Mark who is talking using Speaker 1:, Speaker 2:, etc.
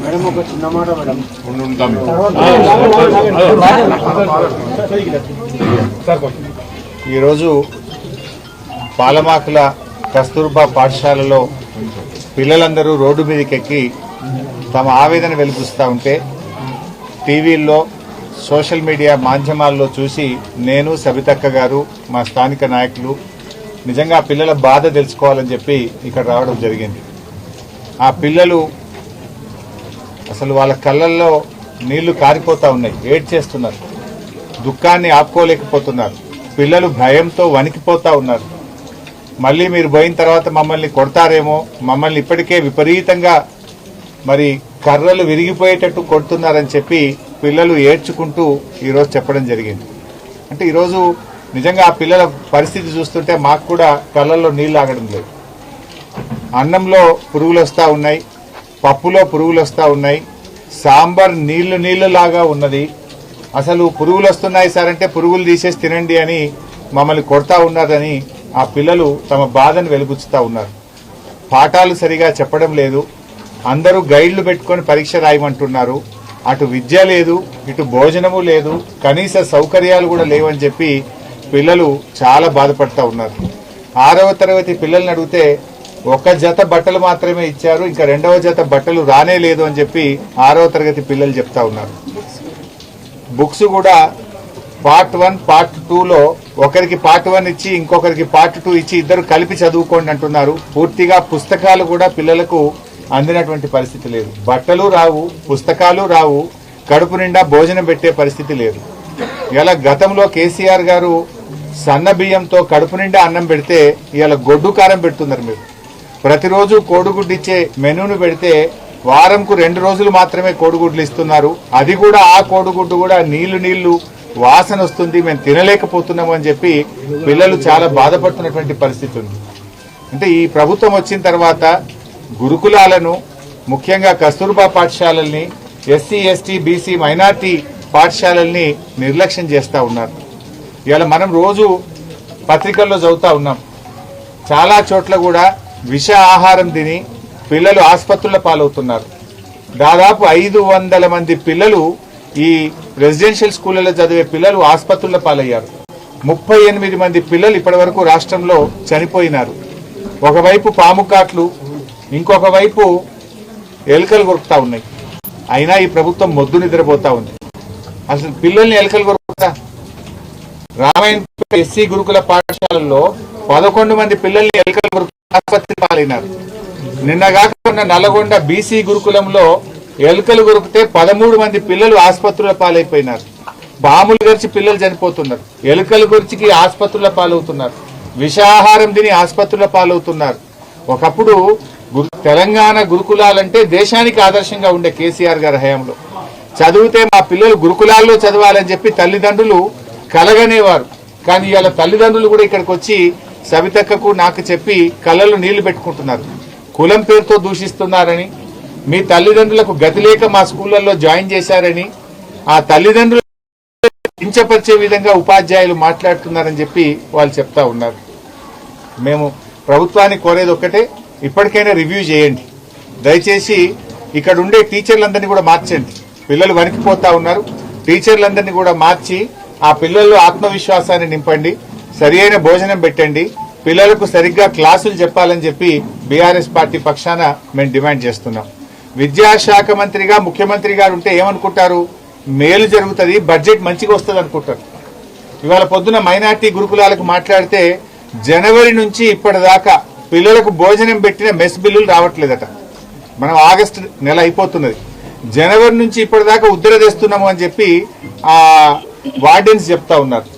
Speaker 1: Madam ఒక చిన్న మాట మేడం.
Speaker 2: ఈరోజు పాలమాకుల కస్తూర్బా పాఠశాలలో పిల్లలందరూ రోడ్డు మీదకెక్కి తమ ఆవేదన వెలిపిస్తూ ఉంటే టీవీల్లో సోషల్ మీడియా మాధ్యమాల్లో చూసి నేను సబితక్క గారు మా స్థానిక నాయకులు నిజంగా పిల్లల బాధ తెలుసుకోవాలని చెప్పి ఇక్కడ రావడం జరిగింది. ఆ పిల్లలు అసలు వాళ్ళ కళ్ళల్లో నీళ్ళు కారిపోతా ఉన్నాయి. ఏడ్ చేస్తున్నారు. దుఃఖాన్ని ఆపుకోలేకపోతున్నారు. పిల్లలు భయంతో వణికిపోతా ఉన్నారు. మళ్ళీ మీరు పోయిన తర్వాత మమ్మల్ని కొడతారేమో మమ్మల్ని ఇప్పటికే విపరీతంగా మరి కర్రలు విరిగిపోయేటట్టు కొడుతున్నారని చెప్పి పిల్లలు ఏడ్చుకుంటూ ఈరోజు చెప్పడం జరిగింది. అంటే ఈరోజు నిజంగా ఆ పిల్లల పరిస్థితి చూస్తుంటే మాకు కూడా కళ్ళల్లో నీళ్ళు ఆగడం లేదు. అన్నంలో పురుగులు వస్తూ ఉన్నాయి పప్పులో పురుగులు వస్తూ ఉన్నాయి సాంబార్ నీళ్ళు నీళ్ళులాగా ఉన్నది. అసలు పురుగులు వస్తున్నాయి సార్ అంటే పురుగులు తీసేసి తినండి అని మమ్మల్ని కొడతా ఉన్నారని ఆ పిల్లలు తమ బాధను వెలుగుచ్చుతా ఉన్నారు. పాఠాలు సరిగా చెప్పడం లేదు. అందరూ గైడ్లు పెట్టుకొని పరీక్ష రాయమంటున్నారు. అటు విద్య లేదు ఇటు భోజనము లేదు కనీస సౌకర్యాలు కూడా లేవని చెప్పి పిల్లలు చాలా బాధపడతా ఉన్నారు. ఆరవ తరగతి పిల్లల్ని అడిగితే ఒక జత బట్టలు మాత్రమే ఇచ్చారు ఇంకా రెండవ జత బట్టలు రానే లేదు అని చెప్పి ఆరవ తరగతి పిల్లలు చెప్తా ఉన్నారు. బుక్స్ కూడా పార్ట్ వన్ పార్ట్ టూలో ఒకరికి పార్ట్ వన్ ఇచ్చి ఇంకొకరికి పార్ట్ టూ ఇచ్చి ఇద్దరు కలిపి చదువుకోండి అంటున్నారు. పూర్తిగా పుస్తకాలు కూడా పిల్లలకు అందినటువంటి పరిస్థితి లేదు. బట్టలు రావు పుస్తకాలు రావు కడుపు నిండా భోజనం పెట్టే పరిస్థితి లేదు. ఇలా గతంలో కేసీఆర్ గారు సన్న బియ్యంతో కడుపు నిండా అన్నం పెడితే ఇలా గొడ్డు కారం పెడుతున్నారు మీరు. ప్రతిరోజు కోడిగుడ్డు ఇచ్చే మెనూను పెడితే వారంకు రెండు రోజులు మాత్రమే కోడిగుడ్లు ఇస్తున్నారు. అది కూడా ఆ కోడిగుడ్డు కూడా నీళ్ళు నీళ్ళు వాసన వస్తుంది మేము తినలేకపోతున్నాము అని చెప్పి పిల్లలు చాలా బాధపడుతున్నటువంటి పరిస్థితి ఉంది. అంటే ఈ ప్రభుత్వం వచ్చిన తర్వాత గురుకులాలను ముఖ్యంగా కస్తూర్బా పాఠశాలల్ని ఎస్సీ ఎస్టీ బీసీ మైనార్టీ పాఠశాలల్ని నిర్లక్ష్యం చేస్తూ ఉన్నారు. ఇవాళ మనం రోజు పత్రికల్లో చదువుతూ ఉన్నాం. చాలా చోట్ల కూడా విష ఆహారం తిని పిల్లలు ఆసుపత్రుల పాలవుతున్నారు. దాదాపు ఐదు వందల మంది పిల్లలు ఈ రెసిడెన్షియల్ స్కూళ్ళలో చదివే పిల్లలు ఆసుపత్రుల పాలయ్యారు. ముప్పై ఎనిమిది మంది పిల్లలు ఇప్పటి వరకు రాష్ట్రంలో చనిపోయినారు. ఒకవైపు పాము కాట్లు ఇంకొక వైపు ఎలుకలు కొరుకుతా ఉన్నాయి. అయినా ఈ ప్రభుత్వం మొద్దు నిద్రపోతా ఉంది. అసలు పిల్లల్ని ఎలుకలు కొరుకుతా? రామాయణ ఎస్సీ గురుకుల పాఠశాలల్లో పదకొండు మంది పిల్లల్ని ఎలక ఆసుపత్రి పాలైనారు. నిన్న ఉన్న నల్లగొండ బీసీ గురుకులంలో ఎలుకలు గురికితే పదమూడు మంది పిల్లలు ఆసుపత్రుల పాలైపోయినారు. బాములు గరిచి పిల్లలు చనిపోతున్నారు. ఎలుకలు గురించి ఆసుపత్రుల పాలవుతున్నారు. విషాహారం తిని ఆసుపత్రుల పాలవుతున్నారు. ఒకప్పుడు గురు- తెలంగాణ గురుకులాలంటే దేశానికి ఆదర్శంగా ఉండే కేసీఆర్ గారి హయాంలో. చదివితే మా పిల్లలు గురుకులాల్లో చదవాలని చెప్పి తల్లిదండ్రులు కలగనేవారు. కానీ ఇవాళ తల్లిదండ్రులు కూడా ఇక్కడికి వచ్చి సవితక్కకు నాకు చెప్పి కళ్ళలో నీళ్ళు పెట్టుకుంటున్నారు. కులం పేరుతో దూషిస్తున్నారని మీ తల్లిదండ్రులకు గతి లేక మా స్కూళ్ళల్లో జాయిన్ చేశారని ఆ తల్లిదండ్రులు కించపరిచే విధంగా ఉపాధ్యాయులు మాట్లాడుతున్నారని చెప్పి వాళ్ళు చెప్తా ఉన్నారు. మేము ప్రభుత్వాన్ని కోరేది ఒక్కటే ఇప్పటికైనా రివ్యూ చేయండి. దయచేసి ఇక్కడ ఉండే టీచర్లందరినీ కూడా మార్చండి. పిల్లలు వణికిపోతా ఉన్నారు. టీచర్లందరినీ కూడా మార్చి ఆ పిల్లల్లో ఆత్మవిశ్వాసాన్ని నింపండి. సరి అయిన భోజనం పెట్టండి. పిల్లలకు సరిగ్గా క్లాసులు చెప్పాలని చెప్పి బీఆర్ఎస్ పార్టీ పక్షాన మేము డిమాండ్ చేస్తున్నాం. విద్యాశాఖ మంత్రిగా ముఖ్యమంత్రి గారు ఉంటే ఏమనుకుంటారు? మేలు జరుగుతుంది బడ్జెట్ మంచిగా వస్తుంది అనుకుంటారు. ఇవాళ పొద్దున మైనార్టీ గురుకులాలకు మాట్లాడితే జనవరి నుంచి ఇప్పటిదాకా పిల్లలకు భోజనం పెట్టిన మెస్ బిల్లులు రావట్లేదట. మనం ఆగస్టు నెల అయిపోతున్నది. జనవరి నుంచి ఇప్పటిదాకా ఉద్దర తెస్తున్నాము అని చెప్పి ఆ వార్డెన్స్ చెప్తా ఉన్నారు.